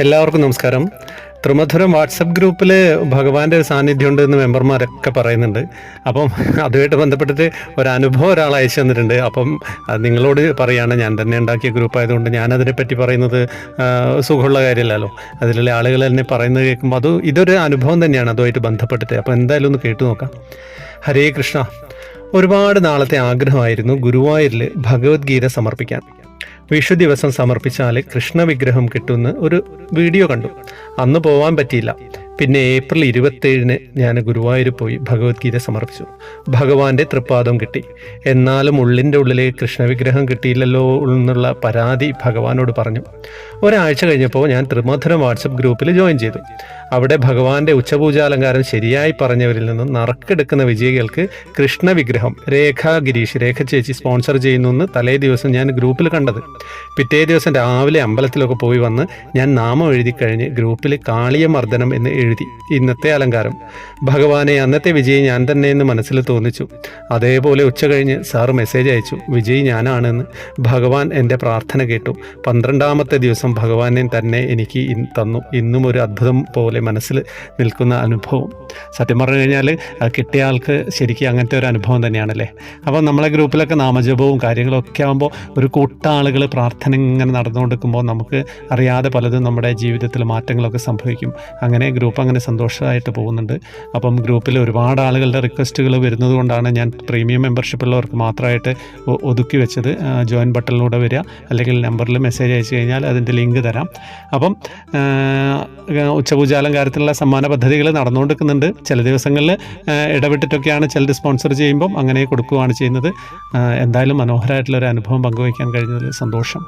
എല്ലാവർക്കും നമസ്കാരം. ത്രിമധുരം വാട്സപ്പ് ഗ്രൂപ്പിൽ ഭഗവാന്റെ ഒരു സാന്നിധ്യം ഉണ്ട് എന്ന് മെമ്പർമാരൊക്കെ പറയുന്നുണ്ട്. അപ്പം അതുമായിട്ട് ബന്ധപ്പെട്ടിട്ട് ഒരു അനുഭവം ഒരാൾ അയച്ചു തന്നിട്ടുണ്ട്. അപ്പം നിങ്ങളോട് പറയുകയാണ് ഞാൻ തന്നെ ഉണ്ടാക്കിയ ഗ്രൂപ്പ് ആയതുകൊണ്ട് ഞാൻ അതിനെപ്പറ്റി പറയുന്നത് സുഖമുള്ള കാര്യമല്ലല്ലോ. അതിലുള്ള ആളുകൾ തന്നെ പറയുന്നത് കേൾക്കുമ്പോൾ അത് ഇതൊരു അനുഭവം തന്നെയാണ് അതുമായിട്ട് ബന്ധപ്പെട്ടിട്ട്. അപ്പം എന്തായാലും ഒന്ന് കേട്ടു നോക്കാം. ഹരേ കൃഷ്ണ. ഒരുപാട് നാളത്തെ ആഗ്രഹമായിരുന്നു ഗുരുവായൂരിൽ ഭഗവത്ഗീത സമർപ്പിക്കാൻ. വിഷു ദിവസം സമർപ്പിച്ചാൽ കൃഷ്ണവിഗ്രഹം കിട്ടുമെന്ന് ഒരു വീഡിയോ കണ്ടു. അന്ന് പോവാൻ പറ്റിയില്ല. പിന്നെ ഏപ്രിൽ ഇരുപത്തേഴിന് ഞാൻ ഗുരുവായൂർ പോയി ഭഗവത്ഗീത സമർപ്പിച്ചു. ഭഗവാന്റെ തൃപ്പാദം കിട്ടി. എന്നാലും ഉള്ളിന്റെ ഉള്ളിലെ കൃഷ്ണവിഗ്രഹം കിട്ടിയില്ലല്ലോ എന്നുള്ള പരാതി ഭഗവാനോട് പറഞ്ഞു. ഒരാഴ്ച കഴിഞ്ഞപ്പോൾ ഞാൻ ത്രിമധുരം വാട്സപ്പ് ഗ്രൂപ്പിൽ ജോയിൻ ചെയ്തു. അവിടെ ഭഗവാന്റെ ഉച്ചപൂജാലങ്കാരം ശരിയായി പറഞ്ഞവരിൽ നിന്നും നറുക്കെടുക്കുന്ന വിജയികൾക്ക് കൃഷ്ണവിഗ്രഹം രേഖ ഗിരീഷ് രേഖ ചേച്ചി സ്പോൺസർ ചെയ്യുന്നു എന്ന് തലേ ദിവസം ഞാൻ ഗ്രൂപ്പിൽ കണ്ടത്. പിറ്റേ ദിവസം രാവിലെ അമ്പലത്തിലൊക്കെ പോയി വന്ന് ഞാൻ നാമം എഴുതി കഴിഞ്ഞ് ഗ്രൂപ്പിൽ കാളിയമർദ്ദനം എന്ന് എഴുതി. ഇന്നത്തെ അലങ്കാരം. ഭഗവാനെ അന്നത്തെ വിജയ് ഞാൻ തന്നെ എന്ന് മനസ്സിൽ തോന്നിച്ചു. അതേപോലെ ഉച്ച കഴിഞ്ഞ് സാർ മെസ്സേജ് അയച്ചു വിജയ് ഞാനാണെന്ന്. ഭഗവാൻ എന്റെ പ്രാർത്ഥന കേട്ടു. പന്ത്രണ്ടാമത്തെ ദിവസം ഭഗവാനെ തന്നെ എനിക്ക് തന്നു. ഇന്നും ഒരു അത്ഭുതം പോലെ മനസ്സിൽ നിൽക്കുന്ന അനുഭവം. സത്യം പറഞ്ഞു കഴിഞ്ഞാൽ കിട്ടിയ ആൾക്ക് ശരിക്കും അങ്ങനത്തെ ഒരു അനുഭവം തന്നെയാണല്ലേ? അപ്പോൾ നമ്മളെ ഗ്രൂപ്പിലൊക്കെ നാമജപവും കാര്യങ്ങളൊക്കെ ആകുമ്പോൾ ഒരു കൂട്ട ആളുകൾ പ്രാർത്ഥന ഇങ്ങനെ നടന്നുകൊണ്ടിരിക്കുമ്പോൾ നമുക്ക് അറിയാതെ പലതും നമ്മുടെ ജീവിതത്തിൽ മാറ്റങ്ങളൊക്കെ സംഭവിക്കും. അങ്ങനെ ഗ്രൂപ്പ് അങ്ങനെ സന്തോഷമായിട്ട് പോകുന്നുണ്ട്. അപ്പം ഗ്രൂപ്പിൽ ഒരുപാട് ആളുകളുടെ റിക്വസ്റ്റുകൾ വരുന്നത് കൊണ്ടാണ് ഞാൻ പ്രീമിയം മെമ്പർഷിപ്പ് ഉള്ളവർക്ക് മാത്രമായിട്ട് ഒതുക്കി വെച്ചത്. ജോയിൻ ബട്ടണിലൂടെ വരിക അല്ലെങ്കിൽ നമ്പറിൽ മെസ്സേജ് അയച്ചു കഴിഞ്ഞാൽ അതിന്റെ ലിങ്ക് തരാം. അപ്പം ഉച്ചപൂജാലങ്കാരത്തിലുള്ള സമ്മാന പദ്ധതികൾ നടന്നുകൊണ്ടിരിക്കുന്നുണ്ട്. ചില ദിവസങ്ങളിൽ ഇടവിട്ടിട്ടൊക്കെയാണ് ചിലർ സ്പോൺസർ ചെയ്യുമ്പം അങ്ങനെ കൊടുക്കുകയാണ് ചെയ്യുന്നത്. എന്തായാലും മനോഹരമായിട്ടുള്ള ഒരു അനുഭവം പങ്കുവയ്ക്കാൻ കഴിഞ്ഞതിൽ സന്തോഷം.